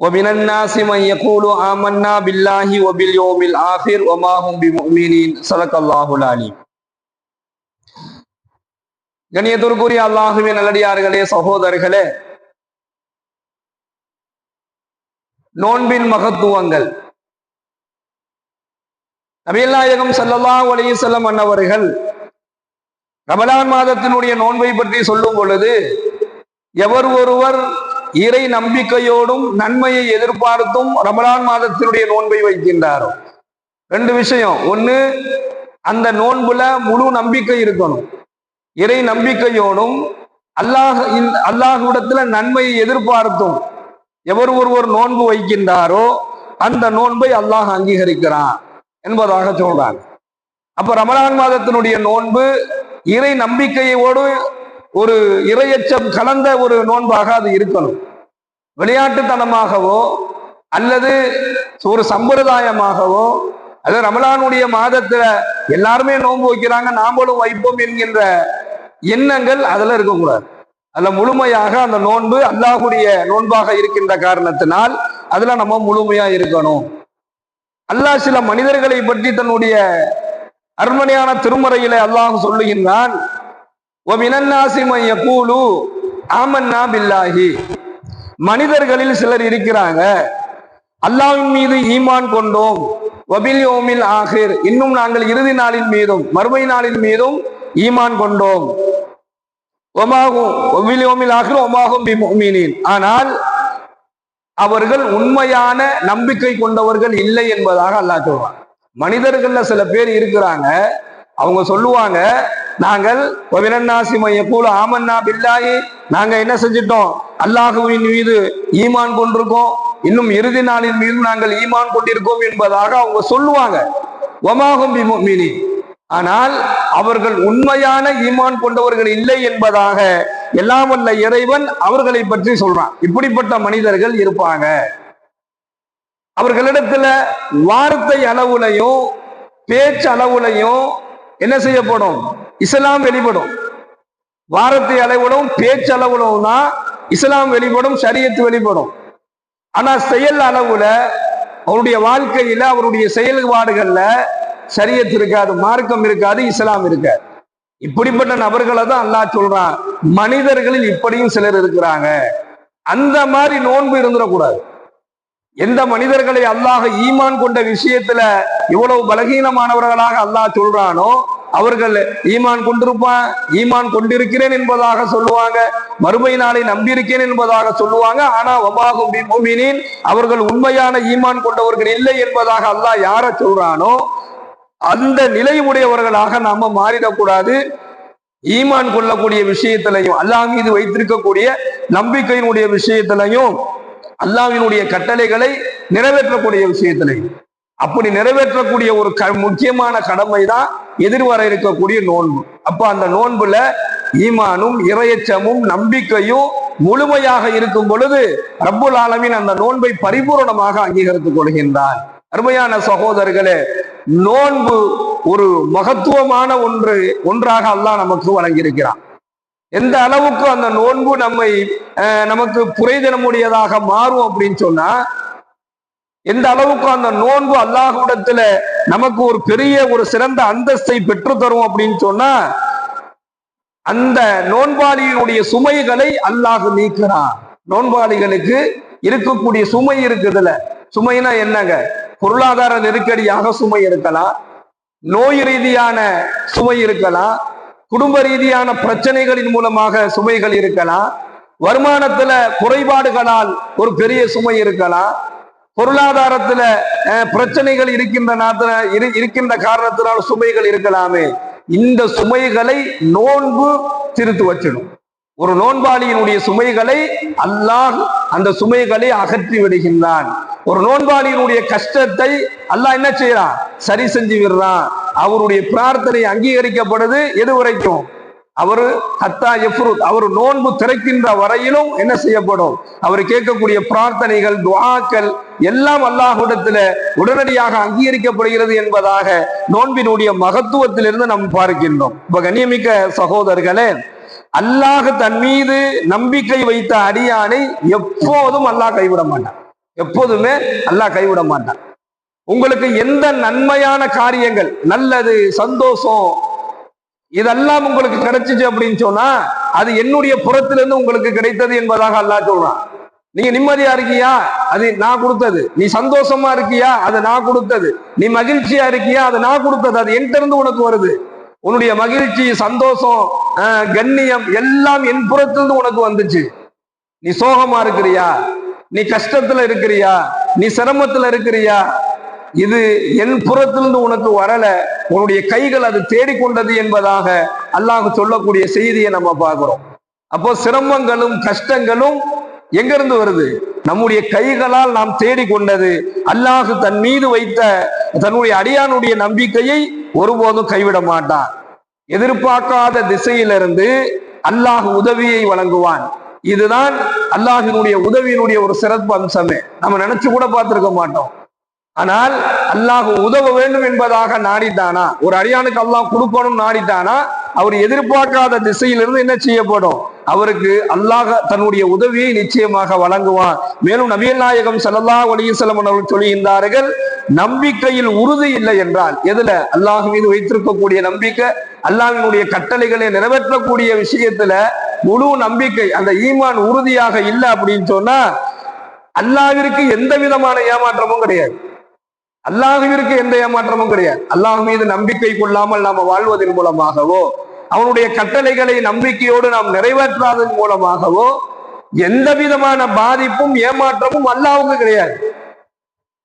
ومن الناس من يقول آمنا بالله وباليوم الآخر وما هم بمؤمنين صدق الله العليم கண்ணியத்திற்குரிய அல்லாஹுவின் நல்லடியார்களே சகோதரர்களே நோன்பின் மகத்துவங்கள் நபியல்லாயகம் ஸல்லல்லாஹு அலைஹி வஸல்லம் அன்னவர்கள் ரமலான் மாதத்தினுடைய நோன்பை பற்றி சொல்லும் பொழுது எவர் ஒருவர் இறை நம்பிக்கையோடும் நன்மையை எதிர்பார்த்தும் ரமலான் மாதத்தினுடைய நோன்பை வைக்கின்றாரோ. ரெண்டு விஷயம். ஒண்ணு அந்த நோன்புல முழு நம்பிக்கை இருக்கணும். இறை நம்பிக்கையோடும் அல்லாஹ் அல்லாஹ்விடத்துல நன்மையை எதிர்பார்த்தும் எவர் ஒருவர் நோன்பு வைக்கின்றாரோ அந்த நோன்பை அல்லாஹ் அங்கீகரிக்கிறான் என்பதாக சொல்றாங்க. அப்ப ரமலான் மாதத்தினுடைய நோன்பு இறை நம்பிக்கையோடு ஒரு இரையச்சம் கலந்த ஒரு நோன்பாக அது இருக்கணும். விளையாட்டுத்தனமாகவோ அல்லது ஒரு சம்பிரதாயமாகவோ அது ரமலானுடைய மாதத்துல எல்லாருமே நோன்பு வைக்கிறாங்க நாமளும் வைப்போம் என்கின்ற எண்ணங்கள் அதுல இருக்கக்கூடாது. அதுல முழுமையாக அந்த நோன்பு அல்லாஹுடைய நோன்பாக இருக்கின்ற காரணத்தினால் அதுல நம்ம முழுமையா இருக்கணும். அல்லாஹ் சில மனிதர்களை பற்றி தன்னுடைய அருமனையான திருமறையில அல்லாஹ் சொல்லுகின்றான் ஆமன்னா பில்லாஹி மனிதர்களில் சிலர் இருக்கிறாங்க. அல்லாவின் மீது ஈமான் கொண்டோம். வபில் யோமில் ஆகிர். இன்னும் நாங்கள் இறுதி நாளின் மீதும் மறுமை நாளின் மீதும் ஈமான் கொண்டோம். ஒமாகும் ஒபில் யோமில் ஆகிர் ஒமாகும் பி ஆனால் அவர்கள் உண்மையான நம்பிக்கை கொண்டவர்கள் இல்லை என்பதாக அல்லாஹ் சொல்றான். மனிதர்கள்ல சில பேர் இருக்கிறாங்க. அவங்க சொல்லுவாங்க நாங்கள் கூல ஆமன்னா பில்லாயி நாங்க என்ன செஞ்சிட்டோம்? அல்லாஹுவின் மீது ஈமான் கொண்டிருக்கோம். இன்னும் இறுதி நாளின் மீது நாங்கள் ஈமான் கொண்டிருக்கோம் என்பதாக அவங்க சொல்லுவாங்க. ஒமாகும் பிமோமினி ஆனால் அவர்கள் உண்மையான ஈமான் கொண்டவர்கள் இல்லை என்பதாக எல்லாம் வல்ல இறைவன் அவர்களை பற்றி சொல்றான். இப்படிப்பட்ட மனிதர்கள் இருப்பாங்க. அவர்களிடத்துல வார்த்தை அளவுலையும் பேச்சு அளவுலையும் என்ன செய்யப்படும் இஸ்லாம் வெளிப்படும். வாரத்தை அளவிடும் பேச்சு அளவிலும் இஸ்லாம் வெளிப்படும் சரியத்து வெளிப்படும். ஆனா செயல் அளவுல அவருடைய வாழ்க்கையில அவருடைய செயல்பாடுகள்ல சரியத்து இருக்காது மார்க்கம் இருக்காது இஸ்லாம் இருக்காது. இப்படிப்பட்ட நபர்களை தான் அல்லா சொல்றான். மனிதர்களில் இப்படியும் சிலர் இருக்கிறாங்க. அந்த மாதிரி நோன்பு இருந்துடக்கூடாது. எந்த மனிதர்களை அல்லாஹ் ஈமான் கொண்ட விஷயத்துல இவ்வளவு பலகீனமானவர்களாக அல்லாஹ் சொல்றானோ அவர்கள் ஈமான் கொண்டிருப்பான் ஈமான் கொண்டிருக்கிறேன் என்பதாக சொல்லுவாங்க மறுமை நாளை நம்பியிருக்கேன் என்பதாக சொல்லுவாங்க. ஆனா ஒபாகும் அவர்கள் உண்மையான ஈமான் கொண்டவர்கள் இல்லை என்பதாக அல்லாஹ் யார சொல்றானோ அந்த நிலை உடையவர்களாக நாம மாறிடக்கூடாது. ஈமான் கொள்ளக்கூடிய விஷயத்திலையும் அல்லாஹ் மீது வைத்திருக்கக்கூடிய நம்பிக்கையினுடைய விஷயத்திலையும் அல்லாவினுடைய கட்டளைகளை நிறைவேற்றக்கூடிய விஷயத்திலே. அப்படி நிறைவேற்றக்கூடிய ஒரு க முக்கியமான கடமை தான் எதிர்வர இருக்கக்கூடிய நோன்பு. அப்ப அந்த நோன்புல ஈமானும் இரையச்சமும் நம்பிக்கையும் முழுமையாக இருக்கும் பொழுது ரப்புல் ஆலமின் அந்த நோன்பை பரிபூர்ணமாக அங்கீகரித்துக் கொள்கின்றான் அருமையான சகோதரர்களே நோன்பு ஒரு மகத்துவமான ஒன்று ஒன்றாக அல்லாஹ் நமக்கு வழங்கியிருக்கிறான். எந்த அளவுக்கு அந்த நோன்பு நம்மை நமக்கு புரைதனமுடையதாக மாறும் அப்படின்னு சொன்னா எந்த அளவுக்கு அந்த நோன்பு அல்லாஹுடத்துல நமக்கு ஒரு பெரிய ஒரு சிறந்த அந்தஸ்தை பெற்று தரும் அப்படின்னு சொன்னா அந்த நோன்பாளியினுடைய சுமைகளை அல்லாஹ் நீக்கிறான். நோன்பாளிகளுக்கு இருக்கக்கூடிய சுமை இருக்குதுல. சுமைனா என்னங்க? பொருளாதார நெருக்கடியாக சுமை இருக்கலாம். நோய் ரீதியான சுமை இருக்கலாம். குடும்ப ரீதியான பிரச்சனைகளின் மூலமாக சுமைகள் இருக்கலாம். வருமானத்துல குறைபாடுகளால் ஒரு பெரிய சுமை இருக்கலாம். பொருளாதாரத்துல பிரச்சனைகள் இருக்கின்ற இருக்கின்ற காரணத்தினால் சுமைகள் இருக்கலாமே. இந்த சுமைகளை நோன்பு திருத்து வச்சிடும். ஒரு நோன்பாளியினுடைய சுமைகளை அல்லாஹ் அந்த சுமைகளை அகற்றி விடுகின்றான். ஒரு நோன்பாளியினுடைய கஷ்டத்தை அல்லாஹ் என்ன செய்யறான்? சரி செஞ்சு விடுறான். அவருடைய பிரார்த்தனை அங்கீகரிக்கப்படுது எது வரைக்கும் அவர் ஹத்தா எஃப்ருத் அவர் நோன்பு திறக்கின்ற வரையிலும் என்ன செய்யப்படும்? அவர் கேட்கக்கூடிய பிரார்த்தனைகள் துவாக்கள் எல்லாம் அல்லாஹுடத்துல உடனடியாக அங்கீகரிக்கப்படுகிறது என்பதாக நோன்பினுடைய மகத்துவத்திலிருந்து நாம் பார்க்கின்றோம். இப்ப கண்ணியமிக்க சகோதரர்களே அல்லாஹ் தன் மீது நம்பிக்கை வைத்த அடியானை எப்போதும் அல்லாஹ் கைவிட மாட்டான். எப்போதுமே அல்லாஹ் கைவிட மாட்டான். உங்களுக்கு எந்த நன்மையான காரியங்கள் நல்லது சந்தோஷம் இதெல்லாம் உங்களுக்கு கிடைச்சிச்சு அப்படின்னு சொன்னா அது என்னுடைய புறத்திலிருந்து உங்களுக்கு கிடைத்தது என்பதாக அல்லாஹ் சொல்றான். நீங்க நிம்மதியா இருக்கியா? அது நான் கொடுத்தது. நீ சந்தோஷமா இருக்கியா? அது நான் கொடுத்தது. நீ மகிழ்ச்சியா இருக்கியா? அது நான் கொடுத்தது. அது என்கிட்ட இருந்து உனக்கு வருது. உன்னுடைய மகிழ்ச்சி சந்தோஷம் கண்ணியம் எல்லாம் என் புறத்திலிருந்து உனக்கு வந்துச்சு. நீ சோகமா இருக்கிறியா? நீ கஷ்டத்துல இருக்கிறியா? நீ சிரமத்துல இருக்கிறியா? இது என் புறத்திலிருந்து உனக்கு வரல. உன்னுடைய கைகள் அது தேடிக்கொண்டது என்பதாக அல்லாஹ் சொல்லக்கூடிய செய்தியை நம்ம பார்க்கிறோம். அப்போ சிரமங்களும் கஷ்டங்களும் எங்கிருந்து வருது? நம்முடைய கைகளால் நாம் தேடிக்கொண்டது. அல்லாஹ் தன் மீது வைத்த தன்னுடைய அடியானுடைய நம்பிக்கையை ஒருபோதும் கைவிட மாட்டான். எதிர்பார்க்காத திசையிலிருந்து அல்லாஹ் உதவியை வழங்குவான். இதுதான் அல்லாஹினுடைய உதவியினுடைய ஒரு சிறப்பு அம்சமே. நம்ம நினைச்சு கூட பார்த்திருக்க மாட்டோம். ஆனால் அல்லாஹ் உதவ வேண்டும் என்பதாக நாடித்தானா ஒரு அடியானுக்கு அல்லாஹ் கொடுக்கணும் நாடித்தானா அவர் எதிர்பார்க்காத திசையிலிருந்து என்ன செய்யப்படும்? அவருக்கு அல்லாஹ் தன்னுடைய உதவியை நிச்சயமாக வழங்குவான். மேலும் நபியல் நாயகம் ஸல்லல்லாஹு அலைஹி அவர்கள் சொல்லுகின்றார்கள் நம்பிக்கையில் உறுதி இல்லை என்றால் எதுல? அல்லாஹ் மீது வைத்திருக்கக்கூடிய நம்பிக்கை அல்லாஹினுடைய கட்டளைகளை நிறைவேற்றக்கூடிய விஷயத்துல முழு நம்பிக்கை அந்த ஈமான் உறுதியாக இல்லை அப்படின்னு சொன்னா அல்லாவிற்கு எந்த விதமான ஏமாற்றமும் கிடையாது. அல்லாஹுவிற்கு எந்த ஏமாற்றமும் கிடையாது. அல்லாஹ் மீது நம்பிக்கை கொள்ளாமல் நாம வாழ்வதன் மூலமாகவோ அவனுடைய கட்டளைகளை நம்பிக்கையோடு நாம் நிறைவேற்றாதன் மூலமாகவோ எந்த விதமான பாதிப்பும் ஏமாற்றமும் அல்லாவுக்கு கிடையாது.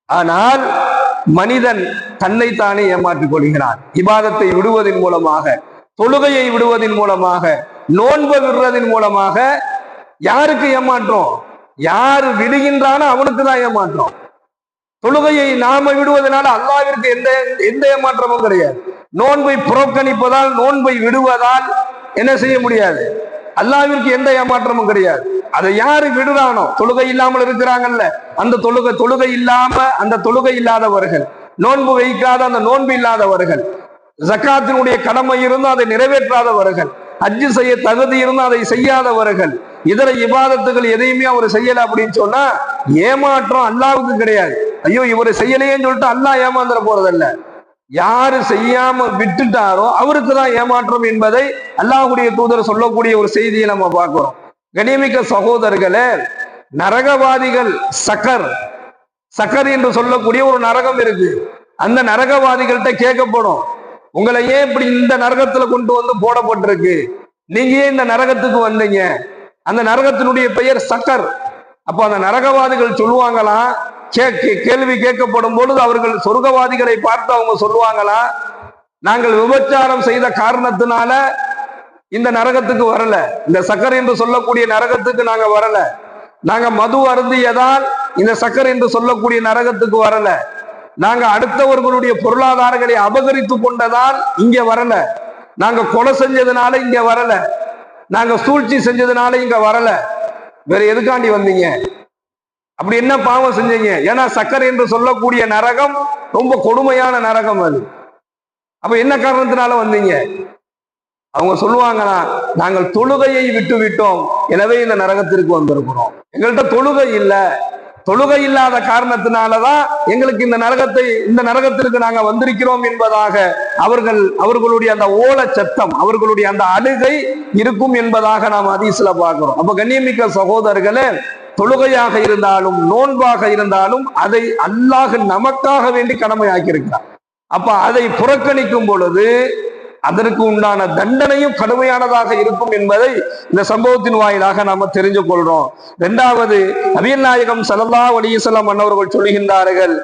ஆனால் மனிதன் தன்னைத்தானே ஏமாற்றிக் கொள்கிறான். இபாதத்தை விடுவதன் மூலமாக தொழுகையை விடுவதன் மூலமாக நோன்பு விடுறதன் மூலமாக யாருக்கு ஏமாற்றம்? யாரு விடுகின்றானோ அவனுக்கு தான் ஏமாற்றம். தொழுகையை நாம விடுவதனால அல்லாவிற்கு எந்த எந்த ஏமாற்றமும் கிடையாது. நோன்பை புறக்கணிப்பதால் நோன்பை விடுவதால் என்ன செய்ய முடியாது? அல்லாவிற்கு எந்த ஏமாற்றமும் கிடையாது. அதை யாரு விடுறானோ? தொழுகை இல்லாமல் இருக்கிறாங்கல்ல. அந்த தொழுகை தொழுகை இல்லாம அந்த தொழுகை இல்லாதவர்கள் நோன்பு வைக்காத அந்த நோன்பு இல்லாதவர்கள் ஜக்காத்தினுடைய கடமை இருந்தும் அதை நிறைவேற்றாதவர்கள் ஹஜ்ஜு செய்ய தகுதி இருந்தும் அதை செய்யாதவர்கள் இதர இபாதத்துகள் எதையுமே அவர் செய்யல அப்படின்னு சொன்னா ஏமாற்றம் அல்லாவுக்கு கிடையாது. ஐயோ இவரு செய்யலையேன்னு சொல்லிட்டு அல்லாஹ் ஏமாந்துட போறதல்ல. யாரு செய்யாம விட்டுட்டாரோ அவருக்கு தான் ஏமாற்றம் என்பதை அல்லாஹுடைய தூதர் சொல்லக்கூடிய ஒரு செய்தியை நம்ம பார்க்கிறோம். கணிமிக்க சகோதரர்களே நரகவாதிகள் சக்கர் சக்கர் என்று சொல்லக்கூடிய ஒரு நரகம் இருக்கு. அந்த நரகவாதிகள்கிட்ட கேட்கப்படும். உங்களை ஏன் இப்படி இந்த நரகத்துல கொண்டு வந்து போடப்பட்டிருக்கு? நீங்க ஏன் இந்த நரகத்துக்கு வந்தீங்க? அந்த நரகத்தினுடைய பெயர் சக்கர். அப்போ அந்த நரகவாதிகள் சொல்லுவாங்களாம் கேள்வி கேட்கப்படும் பொழுது அவர்கள் சொர்க்கவாதிகளை பார்த்து அவங்க சொல்லுவாங்களா? நாங்கள் விபச்சாரம் செய்த காரணத்தினால இந்த நரகத்துக்கு வரல. இந்த சக்கர் என்று சொல்லக்கூடிய நரகத்துக்கு நாங்க வரல. நாங்க மது அருந்தியதால் இந்த சக்கர் என்று சொல்லக்கூடிய நரகத்துக்கு வரல. நாங்க அடுத்தவர்களுடைய பொருளாதாரங்களை அபகரித்து கொண்டதால் இங்க வரல. நாங்க கொலை செஞ்சதுனால இங்க வரல. நாங்க சூழ்ச்சி செஞ்சதுனால இங்க வரல. வேற எதுக்காண்டி வந்தீங்க? அப்படி என்ன பாவம் செஞ்சீங்க? ஏன்னா சக்கரை என்று சொல்லக்கூடிய நரகம் ரொம்ப கொடுமையான நரகம் அது. அப்ப என்ன காரணத்தினால வந்தீங்க? அவங்க சொல்லுவாங்கன்னா நாங்கள் தொழுகையை விட்டு விட்டோம். எனவே இந்த நரகத்திற்கு வந்திருக்கிறோம். எங்கள்கிட்ட தொழுகை இல்லை. தொழுகை இல்லாத காரணத்தினாலதான் எங்களுக்கு இந்த நரகத்தை இந்த நரகத்திற்கு நாங்க வந்திருக்கிறோம் என்பதாக அவர்கள் அவர்களுடைய அந்த ஓல சத்தம் அவர்களுடைய அந்த அழுகை இருக்கும் என்பதாக நாம் அதிசல பார்க்கிறோம். அப்ப கண்ணியமிக்க சகோதரர்களே தொழுகையாக இருந்தாலும் நோன்பாக இருந்தாலும் அதை அல்லாஹ் நமக்காக வேண்டி கடமையாக்கி இருக்கிறார் அப்ப அதை புறக்கணிக்கும் பொழுது அதற்கு உண்டான தண்டனையும் கடுமையானதாக இருக்கும் என்பதை இந்த சம்பவத்தின் வாயிலாக நாம தெரிஞ்சு கொள்றோம். இரண்டாவது நபியல் நாயகம் சல்லல்லா அலிசல்லாம் அன்னவர்கள் சொல்லுகின்றார்கள்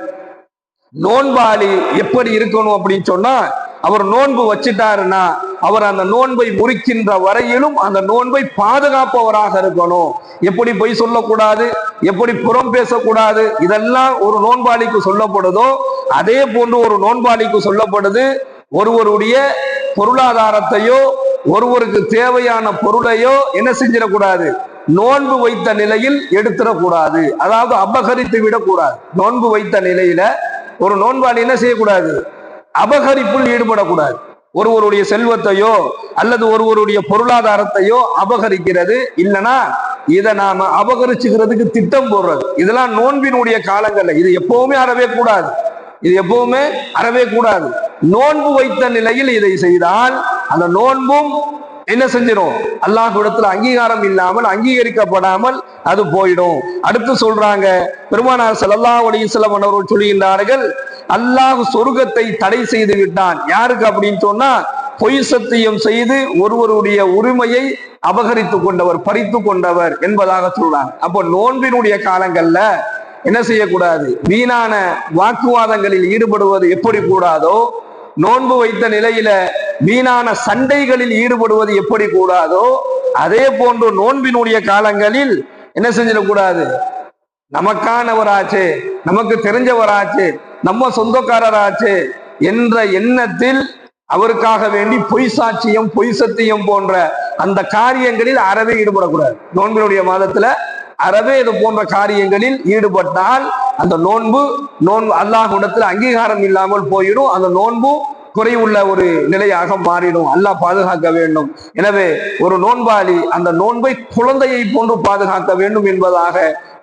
நோன்பாளி எப்படி இருக்கணும் அப்படின்னு சொன்னா அவர் நோன்பு வச்சிட்டாருன்னா அவர் அந்த நோன்பை முறிக்கின்ற வரையிலும் அந்த நோன்பை பாதுகாப்பவராக இருக்கணும். எப்படி பொய் சொல்லக்கூடாது? எப்படி புறம் பேசக்கூடாது? இதெல்லாம் ஒரு நோன்பாளிக்கு சொல்லப்படுதோ அதே போன்று ஒரு நோன்பாளிக்கு சொல்லப்படுது. ஒருவருடைய பொருளாதாரத்தையோ ஒருவருக்கு தேவையான பொருளையோ என்ன செஞ்சிடக்கூடாது? நோன்பு வைத்த நிலையில் எடுத்துடக்கூடாது. அதாவது அபகரித்து விடக்கூடாது. நோன்பு வைத்த நிலையில ஒரு நோன்பாளி என்ன செய்யக்கூடாது? அபகரிப்பில் ஈடுபடக்கூடாது. ஒருவருடைய செல்வத்தையோ அல்லது ஒருவருடைய பொருளாதாரத்தையோ அபகரிக்கிறது. இல்லைன்னா இதை நாம அபகரிச்சுக்கிறதுக்கு திட்டம் போடுறது. இதெல்லாம் நோன்பினுடைய காலங்கள்ல. இது எப்பவுமே அறவே கூடாது. இது எப்பவுமே அறவே கூடாது. நோன்பு வைத்த நிலையில் இதை செய்தால் அந்த நோன்பும் என்ன செஞ்சிடும் அல்லாஹ்விடத்துல அங்கீகாரம் இல்லாமல் அங்கீகரிக்கப்படாமல் அது போயிடும். அடுத்து சொல்றாங்க பெருமானார் செல்லல்லா உடைய சில மன்னர்கள் சொல்லுகின்றார்கள் அல்லாஹ் சொர்க்கத்தை தடை செய்து விட்டான். யாருக்கு அப்படின்னு சொன்னா பொய் சத்தியம் செய்து ஒருவருடைய உரிமையை அபகரித்து கொண்டவர் பறித்து கொண்டவர் என்பதாக சொல்றாங்க. அப்போ நோன்பினுடைய காலங்கள்ல என்ன செய்யக்கூடாது? வீணான வாக்குவாதங்களில் ஈடுபடுவது எப்படி கூடாதோ நோன்பு வைத்த நிலையில வீணான சண்டைகளில் ஈடுபடுவது எப்படி கூடாதோ அதே போன்று நோன்பினுடைய காலங்களில் என்ன செஞ்சிடக்கூடாது? நமக்கானவராச்சே நமக்கு தெரிஞ்சவராச்சே நம்ம சொந்தக்காரராச்சு என்ற எண்ணத்தில் அவருக்காக வேண்டி பொய் சாட்சியம் பொய் சத்தியம் போன்ற அந்த காரியங்களில் அறவே ஈடுபடக்கூடாது. நோன்பினுடைய மாதத்துல அறவே இது போன்ற காரியங்களில் ஈடுபட்டால் அந்த நோன்பு நோன்பு அல்லாஹ் இடத்துல அங்கீகாரம் இல்லாமல் போயிடும். அந்த நோன்பு குறைவுள்ள ஒரு நிலையாக மாறிடும். அல்லாஹ் பாதுகாக்க வேண்டும். எனவே ஒரு நோன்பாளி அந்த நோன்பை குழந்தையை போன்று பாதுகாக்க வேண்டும் என்பதாக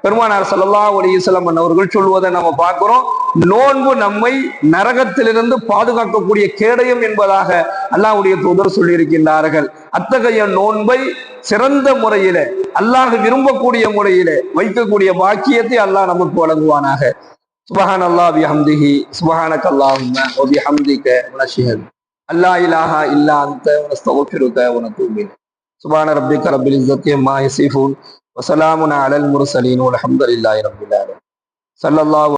பெருமானார் சல்லா அலிசல்லாம் அவர்கள் சொல்வதை நம்ம பார்க்கிறோம். நோன்பு நம்மை நரகத்திலிருந்து பாதுகாக்கக்கூடிய கேடயம் என்பதாக அல்லாஹுடைய தூதர் சொல்லியிருக்கின்றார்கள். அத்தகைய நோன்பை சிறந்த முறையில அல்லாஹ் விரும்பக்கூடிய முறையில வைக்கக்கூடிய பாக்கியத்தை அல்லாஹ் நமக்கு வழங்குவானாக. சுபஹான் அல்லாஹ் பிஹம்திஹி சுபஹான அல்லாஹும்ம வ பிஹம்திக வ அல்லா இலாஹா இல்லா அந்த வ உனக்கு வ ரப்பிக ரப்பில் இஸ்ஸத்தி அம்மா யசிஃபூன் وسلام على المرسلين والحمد لله رب العالمين. صلى الله